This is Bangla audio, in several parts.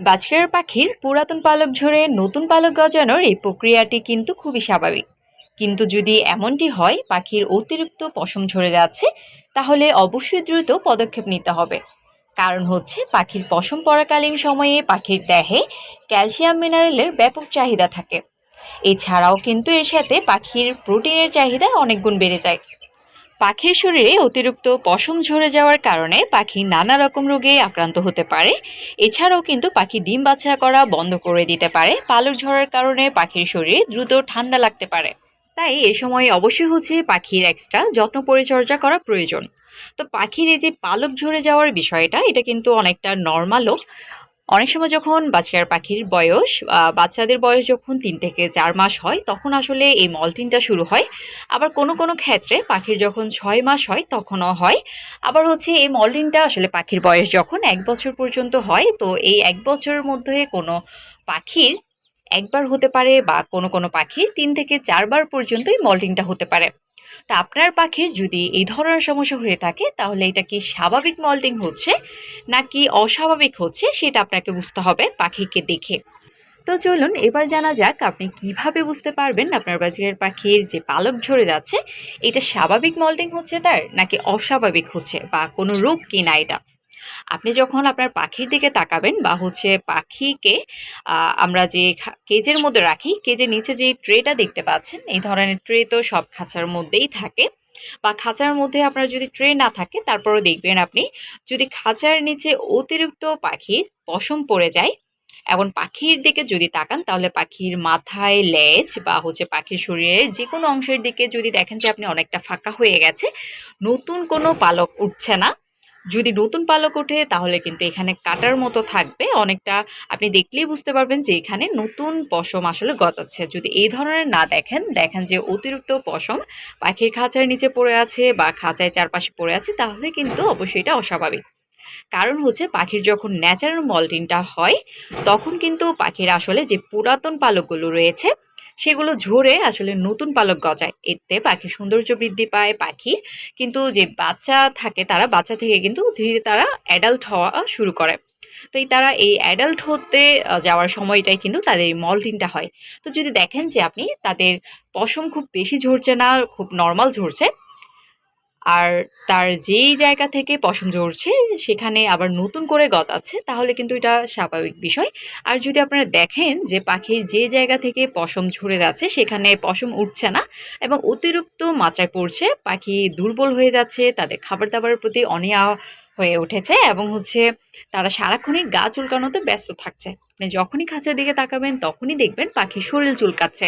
বাজকার পাখির পুরাতন পালক ঝরে নতুন পালক গজানোর এই প্রক্রিয়াটি কিন্তু খুবই স্বাভাবিক। কিন্তু যদি এমনটি হয়, পাখির অতিরিক্ত পশম ঝরে যাচ্ছে, তাহলে অবশ্যই দ্রুত পদক্ষেপ নিতে হবে। কারণ হচ্ছে, পাখির পশম পড়াকালীন সময়ে পাখির দেহে ক্যালসিয়াম মিনারেলের ব্যাপক চাহিদা থাকে। এছাড়াও কিন্তু এর সাথে পাখির প্রোটিনের চাহিদা অনেক গুণ বেড়ে যায়। পাখির শরীরে অতিরিক্ত পশম ঝরে যাওয়ার কারণে পাখি নানা রকম রোগে আক্রান্ত হতে পারে। এছাড়াও কিন্তু পাখি ডিম বাছা করা বন্ধ করে দিতে পারে। পালক ঝরার কারণে পাখির শরীরে দ্রুত ঠান্ডা লাগতে পারে। তাই এ সময় অবশ্যই হচ্ছে পাখির এক্সট্রা যত্ন পরিচর্যা করা প্রয়োজন। তো পাখির এই যে পালক ঝরে যাওয়ার বিষয়টা, এটা কিন্তু অনেকটা নর্মালও অনেক সময় যখন বাচ্চার পাখির বয়স বাচ্চাদের বয়স যখন তিন থেকে চার মাস হয়, তখন আসলে এই মলটিনটা শুরু হয়। আবার কোনো কোনো ক্ষেত্রে পাখির যখন ছয় মাস হয়, তখনও হয়। আবার হচ্ছে এই মলটিনটা আসলে পাখির বয়স যখন এক বছর পর্যন্ত হয়, তো এই এক বছরের মধ্যে কোনো পাখির একবার হতে পারে বা কোনো কোনো পাখির তিন থেকে চারবার পর্যন্ত এই মলটিনটা হতে পারে। তা আপনার পাখির যদি এই ধরনের সমস্যা হয়ে থাকে, তাহলে এটা কি স্বাভাবিক মল্টিং হচ্ছে, নাকি অস্বাভাবিক হচ্ছে, সেটা আপনাকে বুঝতে হবে পাখিকে দেখে। তো চলুন, এবার জানা যাক আপনি কীভাবে বুঝতে পারবেন আপনার বাজারের পাখির যে পালক ঝরে যাচ্ছে, এটা স্বাভাবিক মল্টিং হচ্ছে তার, নাকি অস্বাভাবিক হচ্ছে, বা কোনো রোগ কিনা এটা। আপনি যখন আপনার পাখির দিকে তাকাবেন বা হচ্ছে পাখিকে আমরা যে কেজের মধ্যে রাখি, কেজের নিচে যে ট্রেটা দেখতে পাচ্ছেন, এই ধরনের ট্রে তো সব খাঁচার মধ্যেই থাকে। বা খাঁচার মধ্যে আপনার যদি ট্রে না থাকে, তারপরেও দেখবেন আপনি যদি খাঁচার নিচে অতিরিক্ত পাখির পশম পড়ে যায় এখন পাখির দিকে যদি তাকান, তাহলে পাখির মাথায় লেজ বা হচ্ছে পাখির শরীরের যে কোনো অংশের দিকে যদি দেখেন যে আপনি অনেকটা ফাঁকা হয়ে গেছে, নতুন কোনো পালক উঠছে না। যদি নতুন পালক ওঠে, তাহলে কিন্তু এখানে কাটার মতো থাকবে। অনেকটা আপনি দেখলেই বুঝতে পারবেন যে এখানে নতুন পশম আসলে গজাচ্ছে। যদি এই ধরনের না দেখেন দেখেন যে অতিরিক্ত পশম পাখির খাঁচার নিচে পড়ে আছে বা খাঁচায় চারপাশে পড়ে আছে, তাহলে কিন্তু অবশ্যই এটা অস্বাভাবিক। কারণ হচ্ছে পাখির যখন ন্যাচারাল মল্টিনটা হয়, তখন কিন্তু পাখির আসলে যে পুরাতন পালকগুলো রয়েছে সেগুলো ঝরে আসলে নতুন পালক গজায়। এতে পাখির সৌন্দর্য বৃদ্ধি পায় পাখি। কিন্তু যে বাচ্চা থাকে তারা, বাচ্চা থেকে কিন্তু ধীরে তারা অ্যাডাল্ট হওয়া শুরু করে। তো এই তারা এই অ্যাডাল্ট হতে যাওয়ার সময়টাই কিন্তু তাদের এই মলটিনটা হয়। তো যদি দেখেন যে আপনি তাদের পশম খুব বেশি ঝরছে না, খুব নর্মাল ঝরছে আর তার যেই জায়গা থেকে পশম ঝরছে, সেখানে আবার নতুন করে গজাচ্ছে তাহলে কিন্তু এটা স্বাভাবিক বিষয়। আর যদি আপনারা দেখেন যে পাখির যে জায়গা থেকে পশম ঝরে যাচ্ছে, সেখানে পশম উঠছে না এবং অতিরিক্ত মাত্রায় পড়ছে, পাখি দুর্বল হয়ে যাচ্ছে, তাদের খাবার দাবারের প্রতি অনীহা হয়ে উঠেছে এবং হচ্ছে তারা সারাক্ষণই গা চুলকানোতে ব্যস্ত থাকছে। আপনি যখনই খাঁচার দিকে তাকাবেন, তখনই দেখবেন পাখি শরীর চুলকাচ্ছে।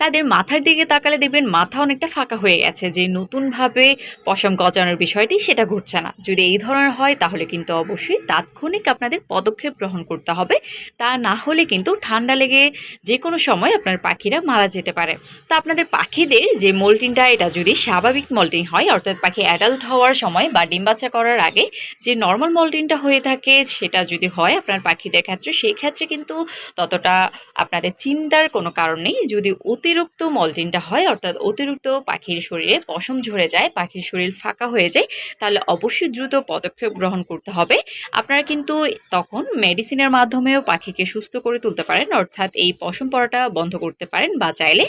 তাদের মাথার দিকে তাকালে দেখবেন মাথা অনেকটা ফাঁকা হয়ে গেছে, যে নতুনভাবে পশম গজানোর বিষয়টি সেটা ঘটছে না। যদি এই ধরনের হয়, তাহলে কিন্তু অবশ্যই তাৎক্ষণিক আপনাদের পদক্ষেপ গ্রহণ করতে হবে। তা না হলে কিন্তু ঠান্ডা লেগে যে কোনো সময় আপনার পাখিরা মারা যেতে পারে। তো আপনাদের পাখিদের যে মল্টিনটা এটা যদি স্বাভাবিক মল্টিন হয়, অর্থাৎ পাখি অ্যাডাল্ট হওয়ার সময় বা ডিম বাচ্চা করার আগে যে নর্মাল মল্টিনটা হয়ে থাকে, সেটা যদি হয় আপনার পাখিদের ক্ষেত্রে সেই ক্ষেত্রে কিন্তু ততটা আপনাদের চিন্তার কোনো কারণ নেই। যদি অতিরিক্ত মলটিনটা হয়, অর্থাৎ অতিরিক্ত পাখির শরীরে পশম ঝরে যায়, পাখির শরীর ফাঁকা হয়ে যায়, তাহলে অবশ্যই দ্রুত পদক্ষেপ গ্রহণ করতে হবে। আপনারা কিন্তু তখন মেডিসিনের মাধ্যমেও পাখিকে সুস্থ করে তুলতে পারেন, অর্থাৎ এই পশম পড়াটা বন্ধ করতে পারেন বা চাইলে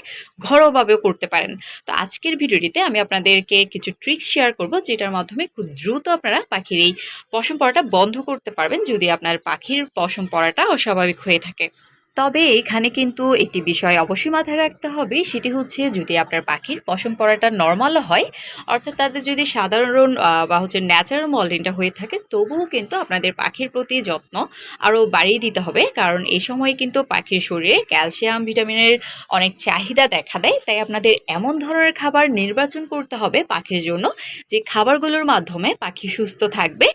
ঘরোয়াভাবেও করতে পারেন। তো আজকের ভিডিওটিতে আমি আপনাদেরকে কিছু ট্রিক্স শেয়ার করব, যেটার মাধ্যমে খুব দ্রুত আপনারা পাখির এই পশম পড়াটা বন্ধ করতে পারবেন, যদি আপনার পাখির পশম পড়াটা অস্বাভাবিক হয়ে থাকে। তবে এখানে কিন্তু একটি বিষয় অবশ্যই মাথায় রাখতে হবে, সেটি হচ্ছে যদি আপনার পাখির পশম পড়াটা নর্মালও হয়, অর্থাৎ তাদের যদি সাধারণ বা হচ্ছে ন্যাচারাল মলডিনটা হয়ে থাকে, তবুও কিন্তু আপনাদের পাখির প্রতি যত্ন আরও বাড়িয়ে দিতে হবে। কারণ এই সময় কিন্তু পাখির শরীরে ক্যালসিয়াম ভিটামিনের অনেক চাহিদা দেখা দেয়, তাই আপনাদের এমন ধরনের খাবার নির্বাচন করতে হবে পাখির জন্য, যে খাবারগুলোর মাধ্যমে পাখি সুস্থ থাকবে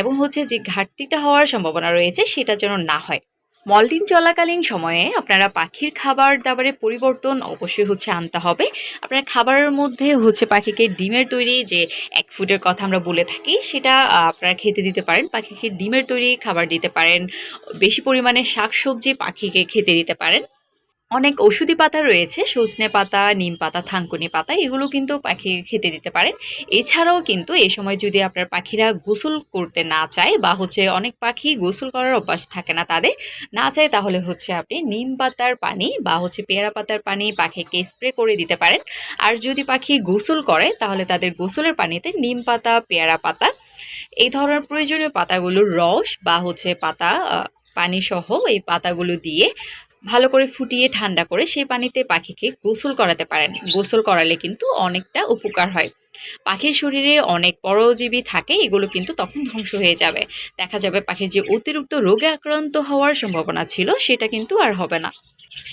এবং হচ্ছে যে ঘাটতিটা হওয়ার সম্ভাবনা রয়েছে, সেটা যেন না হয়। মলটিন চলাকালীন সময়ে আপনারা পাখির খাবার দাবারের পরিবর্তন অবশ্যই হচ্ছে আনতে হবে। আপনার খাবারের মধ্যে হচ্ছে পাখিকে ডিমের তৈরি যে এক ফুটের কথা আমরা বলে থাকি, সেটা আপনারা খেতে দিতে পারেন। পাখিকে ডিমের তৈরি খাবার দিতে পারেন। বেশি পরিমাণে শাকসবজি পাখিকে খেতে দিতে পারেন। অনেক ওষুধি পাতা রয়েছে সজনে পাতা নিম পাতা থানকুনি পাতা এগুলো কিন্তু পাখি খেতে দিতে পারেন। এছাড়াও কিন্তু এই সময় যদি আপনার পাখিরা গোসল করতে না চায় বা হচ্ছে অনেক পাখি গোসল করার অভ্যাস থাকে না তাদের না চায় তাহলে হচ্ছে আপনি নিম পাতার পানি বা হচ্ছে পেয়ারা পাতার পানি পাখিকে স্প্রে করে দিতে পারেন। আর যদি পাখি গোসল করে তাহলে তাদের গোসলের পানিতে নিম পাতা পেয়ারা পাতা এই ধরনের প্রয়োজনীয় পাতাগুলোর রস বা হচ্ছে পাতা আহ, পানি সহ এই পাতাগুলো দিয়ে ভালো করে ফুটিয়ে ঠান্ডা করে সেই পানিতে পাখিকে গোসল করাতে পারেন। গোসল করালে কিন্তু অনেকটা উপকার হয়। পাখির শরীরে অনেক পরজীবী থাকে, এগুলো কিন্তু তখন ধ্বংস হয়ে যাবে। দেখা যাবে পাখির যে অতিরিক্ত রোগে আক্রান্ত হওয়ার সম্ভাবনা ছিল, সেটা কিন্তু আর হবে না।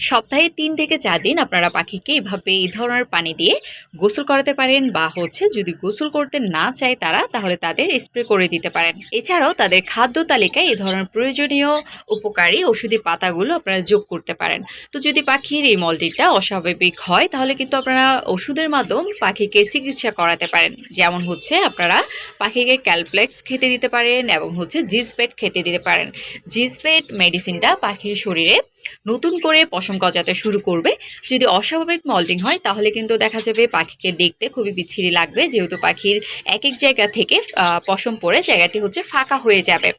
সপ্তাহে তিন থেকে চার দিন আপনারা পাখিকে এইভাবে এই ধরনের পানি দিয়ে গোসল করাতে পারেন বা হচ্ছে যদি গোসল করতে না চায় তারা, তাহলে তাদের স্প্রে করে দিতে পারেন। এছাড়াও তাদের খাদ্য তালিকায় এই ধরনের প্রয়োজনীয় উপকারী ওষুধি পাতাগুলো আপনারা যোগ করতে পারেন। তো যদি পাখির এই মলটিটা অস্বাভাবিক হয়, তাহলে কিন্তু আপনারা ওষুধের মাধ্যম পাখিকে চিকিৎসা করাতে পারেন। যেমন হচ্ছে আপনারা পাখিকে ক্যালপ্লেক্স খেতে দিতে পারেন এবং হচ্ছে জিসপেট খেতে দিতে পারেন। জিসপেট মেডিসিনটা পাখির শরীরে নতুন করে পশম গজাতে শুরু করবে। যদি অস্বাভাবিক মল্টিং হয়, তাহলে কিন্তু দেখা যাবে পাখিকে দেখতে খুবই বিচ্ছিরি লাগবে। যেহেতু পাখির এক এক জায়গা থেকে পশম পড়ে জায়গাটি হচ্ছে ফাঁকা হয়ে যাবে।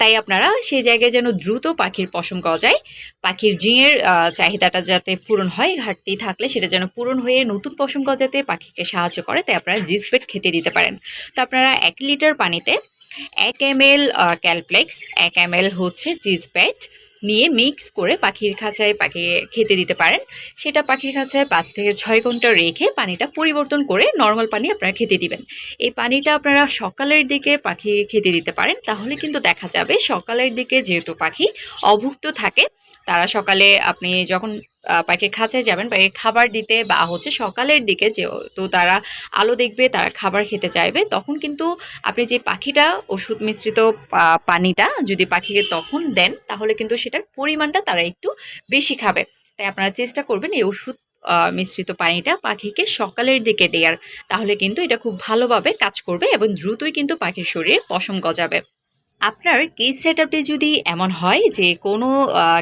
তাই আপনারা সেই জায়গায় যেন দ্রুত পাখির পশম গজায়, পাখির জিঙের চাহিদাটা যাতে পূরণ হয়, ঘাটতি থাকলে সেটা যেন পূরণ হয়ে নতুন পশম গজাতে পাখিকে সাহায্য করে, তাই আপনারা জিসপেট খেতে দিতে পারেন। তো আপনারা এক লিটার পানিতে এক এম এল ক্যালপ্লেক্স, এক এম এল হচ্ছে জিসপেট নিয়ে মিক্স করে পাখির খাঁচায় পাখি খেতে দিতে পারেন। সেটা পাখির খাঁচায় পাঁচ থেকে ছয় ঘণ্টা রেখে পানিটা পরিবর্তন করে নর্মাল পানি আপনারা খেতে দিবেন। এই পানিটা আপনারা সকালের দিকে পাখি খেতে দিতে পারেন, তাহলে কিন্তু দেখা যাবে সকালের দিকে যেহেতু পাখি অভুক্ত থাকে, তারা সকালে আপনি যখন পাখির খাঁচায় যাবেন, পাখির খাবার দিতে বা হচ্ছে সকালের দিকে যেহেতু তারা আলো দেখবে, তারা খাবার খেতে চাইবে, তখন কিন্তু আপনি যে পাখিটা ওষুধ মিশ্রিত পানিটা যদি পাখিকে তখন দেন, তাহলে কিন্তু সেটার পরিমাণটা তারা একটু বেশি খাবে। তাই আপনারা চেষ্টা করবেন এই ওষুধ মিশ্রিত পানিটা পাখিকে সকালের দিকে দেওয়ার তাহলে কিন্তু এটা খুব ভালোভাবে কাজ করবে এবং দ্রুতই কিন্তু পাখির শরীরে পশম গজাবে। আপনার কেজ সেট যদি এমন হয় যে কোনো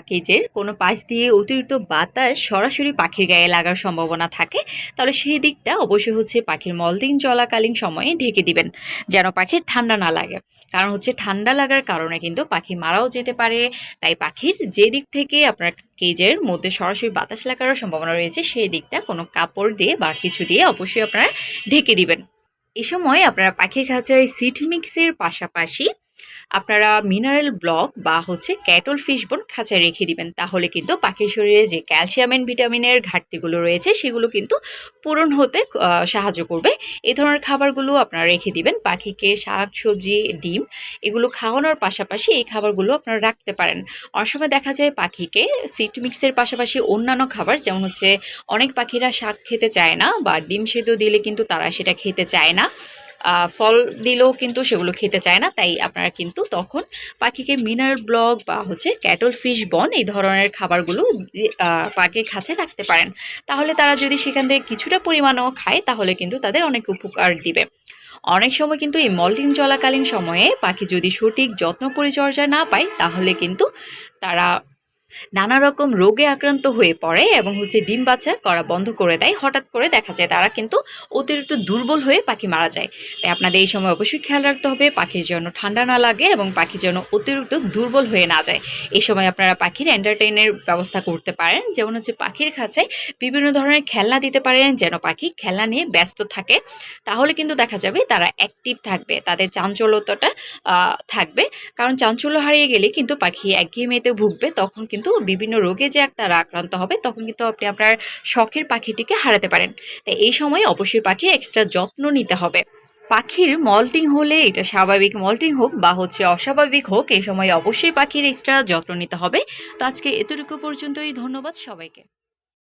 কেজের কোনো পাশ দিয়ে অতিরিক্ত বাতাস সরাসরি পাখির গায়ে লাগার সম্ভাবনা থাকে, তাহলে সেই দিকটা অবশ্যই হচ্ছে পাখির মলদিন চলাকালীন সময়ে ঢেকে দিবেন, যেন পাখির ঠান্ডা না লাগে। কারণ হচ্ছে ঠান্ডা লাগার কারণে কিন্তু পাখি মারাও যেতে পারে, তাই পাখির যে দিক থেকে আপনার কেজের মধ্যে সরাসরি বাতাস লাগার সম্ভাবনা রয়েছে, সেই দিকটা কোনো কাপড় দিয়ে বা কিছু দিয়ে অবশ্যই আপনারা ঢেকে দিবেন। এ সময় আপনারা পাখির খাঁচায় সিট মিক্সের পাশাপাশি আপনারা মিনারেল ব্লক বা হচ্ছে ক্যাটল ফিশ বোন খাঁচায় রেখে দিবেন। তাহলে কিন্তু পাখির শরীরে যে ক্যালসিয়াম অ্যান্ড ভিটামিনের ঘাটতিগুলো রয়েছে, সেগুলো কিন্তু পূরণ হতে সাহায্য করবে। এই ধরনের খাবারগুলো আপনারা রেখে দিবেন। পাখিকে শাক, সবজি, ডিম এগুলো খাওয়ানোর পাশাপাশি এই খাবারগুলো আপনারা রাখতে পারেন। অনেক সময় দেখা যায় পাখিকে সিট মিক্সের পাশাপাশি অন্যান্য খাবার যেমন হচ্ছে অনেক পাখিরা শাক খেতে চায় না বা ডিম সেদ্ধ দিলে কিন্তু তারা সেটা খেতে চায় না। ফল দিলেও কিন্তু সেগুলো খেতে চায় না, তাই আপনারা কিন্তু তখন পাখিকে মিনারেল ব্লক বা হচ্ছে ক্যাটল ফিশ বন এই ধরনের খাবারগুলো পাখির খাঁচায় রাখতে পারেন। তাহলে তারা যদি সেখান থেকে কিছুটা পরিমাণও খায়, তাহলে কিন্তু তাদের অনেক উপকার দিবে। অনেক সময় কিন্তু এই মল্টিং চলাকালীন সময়ে পাখি যদি সঠিক যত্ন পরিচর্যা না পায়, তাহলে কিন্তু তারা নানা রকম রোগে আক্রান্ত হয়ে পড়ে এবং হচ্ছে ডিম বাচ্চা করা বন্ধ করে দেয়। হঠাৎ করে দেখা যায় তারা কিন্তু অতিরিক্ত দুর্বল হয়ে পাখি মারা যায়। তাই আপনাদের এই সময় অবশ্যই খেয়াল রাখতে হবে, পাখির জন্য ঠান্ডা না লাগে এবং পাখি যেন অতিরিক্ত দুর্বল হয়ে না যায়। এই সময় আপনারা পাখির এন্টারটেইনের ব্যবস্থা করতে পারেন। যেমন হচ্ছে পাখির খাঁচায় বিভিন্ন ধরনের খেলনা দিতে পারেন, যেন পাখি খেলনা নিয়ে ব্যস্ত থাকে। তাহলে কিন্তু দেখা যাবে তারা অ্যাক্টিভ থাকবে, তাদের চাঞ্চল্যতাটা থাকবে। কারণ চাঞ্চল্য হারিয়ে গেলে কিন্তু পাখি একঘেয়েমিতে ভুগবে, তখন কিন্তু বিভিন্ন রোগে যে একটা আক্রান্ত হবে, তখন কিন্তু আপনি আপনার শখের পাখিটিকে হারাতে পারেন। তাই এই সময় অবশ্যই পাখি এক্সট্রা যত্ন নিতে হবে। পাখির মল্টিং হলে এটা স্বাভাবিক মল্টিং হোক বা হচ্ছে অস্বাভাবিক হোক, এই সময় অবশ্যই পাখির এক্সট্রা যত্ন নিতে হবে। তো আজকে এতটুকু পর্যন্তই, ধন্যবাদ সবাইকে।